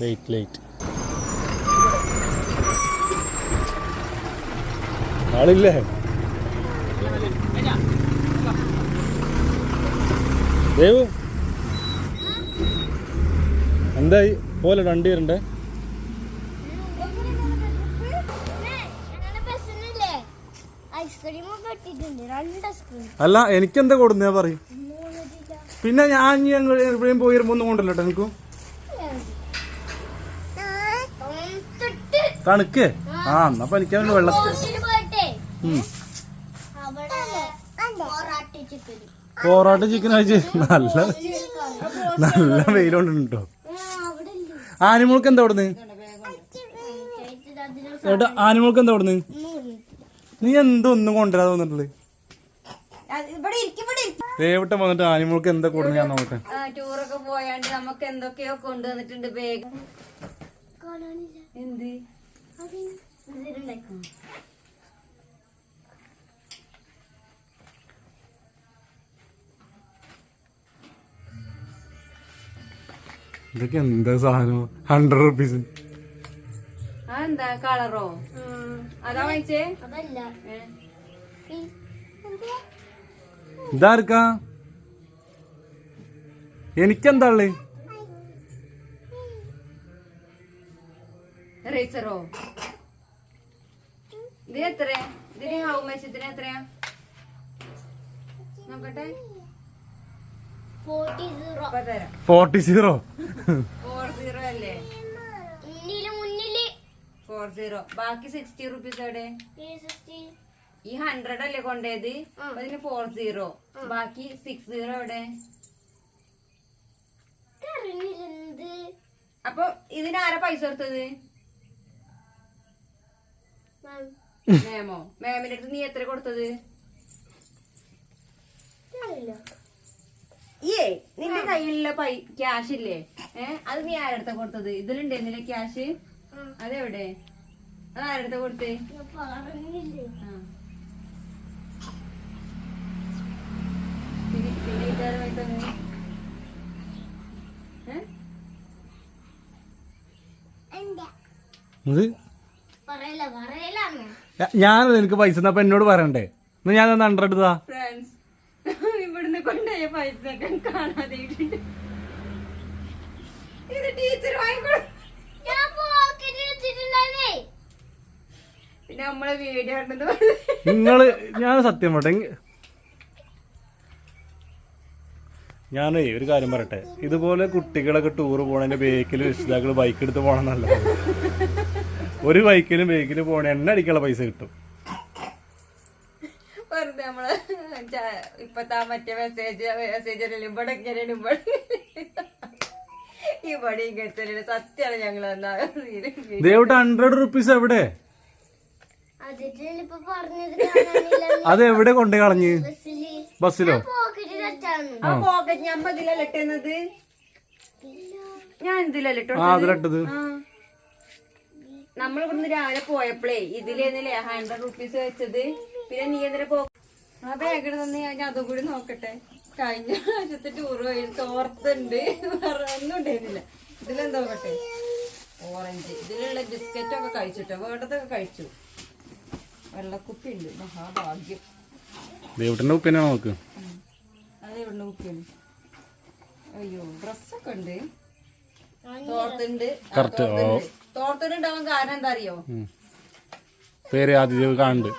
Late late ആളില്ലേ? Devu? എന്തായി? പോലെ രണ്ടു വരണ്ടേ? അല്ല എനിക്കെന്താ കൊടുന്നേ പറയും? പിന്നെ ഞാൻ ഞങ്ങൾ എവിടെയും പോയി വരുമ്പോ ഒന്നും കൊണ്ടല്ലോ എനിക്കും തണുക്ക്. ആ എന്നാ എനിക്ക് അവന് വെള്ളത്തിൽ പൊറോട്ട ചിക്കൻ കഴിച്ച് നല്ല നല്ല വെയിലുണ്ട്? കേട്ടോ ആനിമോൾക്ക് എന്താ അവിടുന്ന്? ഏട്ടാ ആനിമോൾക്ക് എന്താ അവിടുന്ന്? നീ എന്തൊന്നും കൊണ്ടുവരാതെ വന്നിട്ടുള്ളത് ദേവട്ടം വന്നിട്ട് ആനിമോൾക്ക് എന്താ കൊടുന്ന് ഞാൻ നോക്കട്ടെ. ടൂറൊക്കെ പോയാണ്ട് നമുക്ക് എന്തൊക്കെയോ കൊണ്ടുവന്നിട്ടുണ്ട് വേഗം കാണാനില്ല എന്ത്? ഇതൊക്കെ എന്താ സാധനം? ഹൺഡ്രഡ് റുപ്പീസ് ആ കളറോ? അതാ വാങ്ങിച്ചേ? ഇതാർക്കാ? എനിക്കെന്താ ഉള്ളത് റേസറോ ഇതിന് എത്ര ഇതിന് ഹൗ മച്ച് ഇതിന് എത്രയാ? നോക്കട്ടെ. 40 zero. ഇപ്പൊ തരാം. ഫോർട്ടി സീറോ ഫോർ സീറോ അല്ലേ? ഫോർ സീറോ ബാക്കി സിക്സ്റ്റി റുപ്പീസ് എവിടെ? ഈ 60. ഈ ഹൺഡ്രഡ് അല്ലേ കൊണ്ടേത്. അതിന് ഫോർ സീറോ ബാക്കി സിക്സ് സീറോ എവിടെ? അപ്പൊ ഇതിനാരാ പൈസ കൊടുത്തത്? മേമോ? മാമിന്റെ അടുത്ത് നീ എത്ര കൊടുത്തത്. ഏ നിന്റെ കയ്യിലുള്ള പൈ ക്യാഷ് ഇല്ലേ? ഏഹ് അത് നീ ആരടുത്ത കൊടുത്തത്? ഇതിലുണ്ടെന്നില്ലേ ക്യാഷ് അതെവിടെ? അത് ആരടുത്ത കൊടുത്തേ? ഞാൻ ഞാൻ എനിക്ക് പൈസ തന്നപ്പോ എന്നോട് പറയണ്ടേ? എന്നാ ഞാൻ തന്നെ ഹൺഡ്രഡ് എടുത്താ ഫ്രണ്ട്സ് ഇവിടുന്ന് കൊണ്ടുപോയ പൈസ കാണാതെ. ടീച്ചർ പിന്നെ നമ്മളെ വീഡിയോ നിങ്ങൾ ഞാൻ സത്യം പറട്ടെ ഞാനേ ഒരു കാര്യം പറട്ടെ ഇതുപോലെ കുട്ടികളൊക്കെ ടൂർ പോണതിന്റെ ബേക്കിൽ രക്ഷിതാക്കൾ ബൈക്ക് എടുത്ത് പോകണം നല്ലത്. ഒരു ബൈക്കിലും ബൈക്കിൽ പോണ എണ്ണ അടിക്കാനുള്ള പൈസ കിട്ടും. വെറുതെ നമ്മൾ ഇപ്പത്തെ മറ്റേ മെസ്സേജ് മെസ്സേജ് ഇവിടെ ഇങ്ങനെയാണ് ഇവിടെ ഇവിടെ ഇങ്ങനത്തെ സത്യമാണ് ഞങ്ങൾ ദേവട്ട് ഹൺഡ്രഡ് റുപ്പീസ് എവിടെ? അത് എവിടെ കൊണ്ടു കളഞ്ഞ്? ബസ്സിൽ. ബസ്സിലോ? പോക്കറ്റ് വെച്ചാണ് ആ പോക്കറ്റ് ഞാൻ ഇതിലല്ല ഇട്ടുന്നത്? ഞാൻ ഇതിലല്ല ആ അതിലിട്ടത്. നമ്മൾ ഇവിടുന്ന് രാവിലെ പോയപ്പോഴേ ഇതിലേന്നല്ലേ ഹൺഡ്രഡ് റുപ്പീസ് വെച്ചത്. പിന്നെ നീ എന്തിനാ പോ ആ ബാഗ് തന്നെ ഞാൻ അതും കൂടി നോക്കട്ടെ. കഴിഞ്ഞ ആഴ്ചത്തെ ടൂർ പോയി. തോർത്തുണ്ട് ഒന്നും ഉണ്ടായിരുന്നില്ല. ഇതിലെന്താ നോക്കട്ടെ? ഓറഞ്ച് ഇതിലുള്ള ബിസ്ക്കറ്റ് ഒക്കെ കഴിച്ചിട്ടോ? വേണ്ടതൊക്കെ കഴിച്ചു. വെള്ളക്കുപ്പി ഉണ്ട്. മഹാഭാഗ്യം. ദേവട്ടിന്റെ നോക്ക്. കുപ്പിയാണ് അയ്യോ ഡ്രസ്സൊക്കെ ഉണ്ട്. തോർത്തുണ്ട്. തോർത്തുണ്ടാവാൻ കാരണം എന്താ അറിയോ പേര് ആദ്യം കാണുന്നുണ്ട്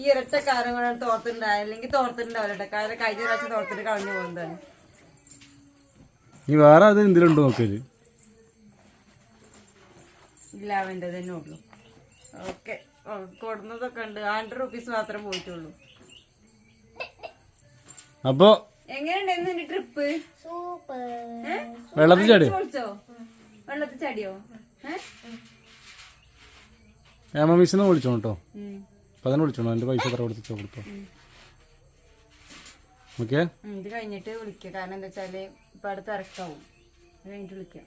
ഈ ഇരട്ട കാരം കൊണ്ടാണ് തോർത്തുണ്ടായ അല്ലെങ്കിൽ തോർത്തുണ്ടാവില്ല കാരണം കഴിഞ്ഞ പ്രാവശ്യം തോർത്തിട്ട് കളഞ്ഞു പോകുന്നതാണ്. നീ വേറെ അത് എന്തിലുണ്ടോ നോക്കൽ ഇല്ല അവന്റെ തന്നെ ഉള്ളൂ. ഓക്കെ. കൊടുന്നതൊക്കെ ഉണ്ട്. ഹൺഡ്രഡ് റുപ്പീസ് മാത്രം പോയിട്ടുള്ളൂ. അപ്പൊ എങ്ങനെയുണ്ടായിരുന്നു എന്റെ ട്രിപ്പ് സൂപ്പർ വെള്ളത്തിൽ ചാടി വെള്ളത്തിൽ ചാടിയോ? ഏമ മിസ്സിനെ വിളിച്ചോ കേട്ടോ അപ്പൊ അതിനെ വിളിച്ചോണോ എന്റെ പൈസ എത്ര കൊടുത്തോ കൊടുത്തോ. ഓക്കെ? ഇത് കഴിഞ്ഞിട്ട് വിളിക്കുക കാരണം എന്താ വെച്ചാൽ ഇപ്പൊ അടുത്ത് ഇറക്കാവും കഴിഞ്ഞിട്ട് വിളിക്കാം.